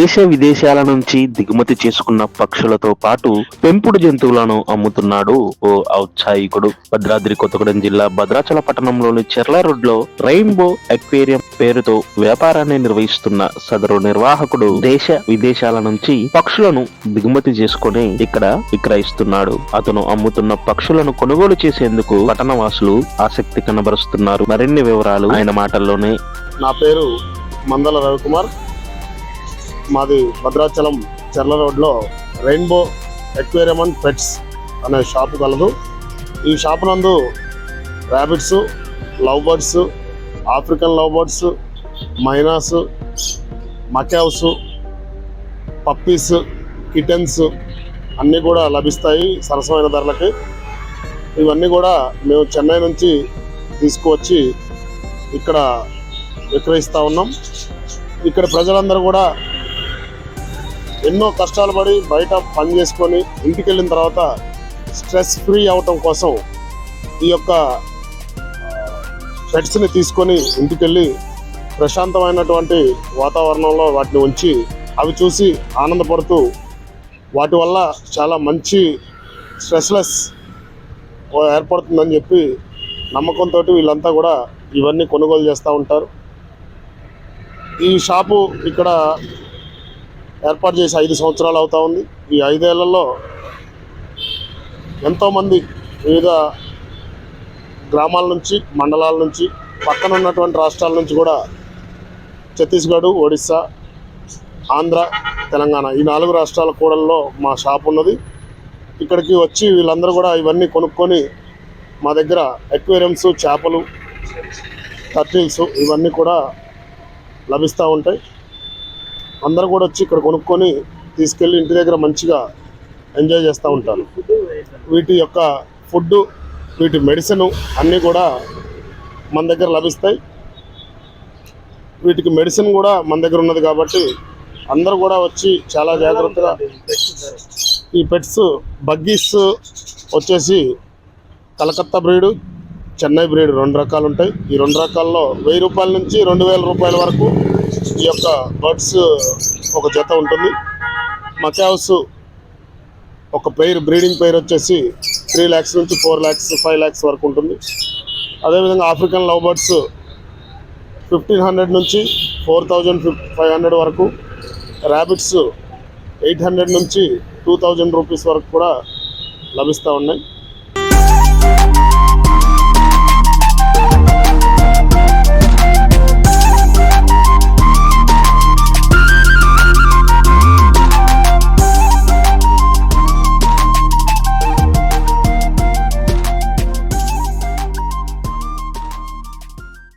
దేశ విదేశాల నుంచి దిగుమతి చేసుకున్న పక్షులతో పాటు పెంపుడు జంతువులను అమ్ముతున్నాడు ఓ ఔత్సాహికుడు. భద్రాద్రి కొత్తగూడెం జిల్లా భద్రాచల పట్టణంలోని చెర్ల రోడ్లో రెయిన్బో అక్వేరియం పేరుతో వ్యాపారాన్ని నిర్వహిస్తున్న సదరు నిర్వాహకుడు దేశ విదేశాల నుంచి పక్షులను దిగుమతి చేసుకుని ఇక్కడ విక్రయిస్తున్నాడు. అతను అమ్ముతున్న పక్షులను కొనుగోలు చేసేందుకు పట్టణవాసులు ఆసక్తి కనబరుస్తున్నారు. మరిన్ని వివరాలు ఆయన మాటల్లోనే. నా పేరు మందల రవికుమార్. మాది భద్రాచలం చెర్ల రోడ్లో రెయిన్బో ఎక్వేరియం అండ్ పెట్స్ అనే షాపు కలదు. ఈ షాపు నందు rabbits love birds African love birds mynas macaws puppies kittens అన్నీ కూడా లభిస్తాయి సరసమైన ధరలకి. ఇవన్నీ కూడా మేము చెన్నై నుంచి తీసుకువచ్చి ఇక్కడ విక్రయిస్తూ ఉన్నాం. ఇక్కడ ప్రజలందరూ కూడా ఎన్నో కష్టాలు పడి బయట పని చేసుకొని ఇంటికి వెళ్ళిన తర్వాత స్ట్రెస్ ఫ్రీ అవటం కోసం ఈ యొక్క పెట్స్ని తీసుకొని ఇంటికి వెళ్ళి ప్రశాంతమైనటువంటి వాతావరణంలో వాటిని ఉంచి అవి చూసి ఆనందపడుతూ వాటి వల్ల చాలా మంచి స్ట్రెస్లెస్ ఏర్పడుతుందని చెప్పి నమ్మకంతో వీళ్ళంతా కూడా ఇవన్నీ కొనుగోలు చేస్తూ ఉంటారు. ఈ షాపు ఇక్కడ ఏర్పాటు చేసి ఐదు సంవత్సరాలు అవుతా ఉంది. ఈ ఐదేళ్ళలో ఎంతోమంది వివిధ గ్రామాల నుంచి మండలాల నుంచి పక్కన ఉన్నటువంటి రాష్ట్రాల నుంచి కూడా ఛత్తీస్గఢ్ ఒడిస్సా ఆంధ్ర తెలంగాణ ఈ నాలుగు రాష్ట్రాల కూడల్లో మా షాప్ ఉన్నది. ఇక్కడికి వచ్చి వీళ్ళందరూ కూడా ఇవన్నీ కొనుక్కొని మా దగ్గర ఎక్వేరియంస్ చేపలు టర్టిల్స్ ఇవన్నీ కూడా లభిస్తూ ఉంటాయి. అందరూ కూడా వచ్చి ఇక్కడ కొనుక్కొని తీసుకెళ్ళి ఇంటి దగ్గర మంచిగా ఎంజాయ్ చేస్తూ ఉంటారు. వీటి యొక్క ఫుడ్ వీటి మెడిసిన్ అన్నీ కూడా మన దగ్గర లభిస్తాయి. వీటికి మెడిసిన్ కూడా మన దగ్గర ఉన్నది కాబట్టి అందరూ కూడా వచ్చి చాలా జాగ్రత్తగా ఈ పెట్స్ బగ్గీస్ వచ్చేసి కలకత్తా బ్రీడు చెన్నై బ్రీడ్ రెండు రకాలు ఉంటాయి. ఈ రెండు రకాల్లో వెయ్యి రూపాయల నుంచి రెండు వేల రూపాయల వరకు ఈ యొక్క బర్డ్స్ ఒక జత ఉంటుంది. మకావ్స్ ఒక పెయిర్ బ్రీడింగ్ పెయిర్ వచ్చేసి త్రీ ల్యాక్స్ నుంచి ఫోర్ ల్యాక్స్ ఫైవ్ ల్యాక్స్ వరకు ఉంటుంది. అదేవిధంగా African love birds fifteen hundred నుంచి ఫోర్ థౌజండ్ ఫైవ్ హండ్రెడ్ వరకు. ర్యాబిట్స్ ఎయిట్ హండ్రెడ్ నుంచి టూ థౌజండ్ రూపీస్ వరకు కూడా లభిస్తూ ఉన్నాయి.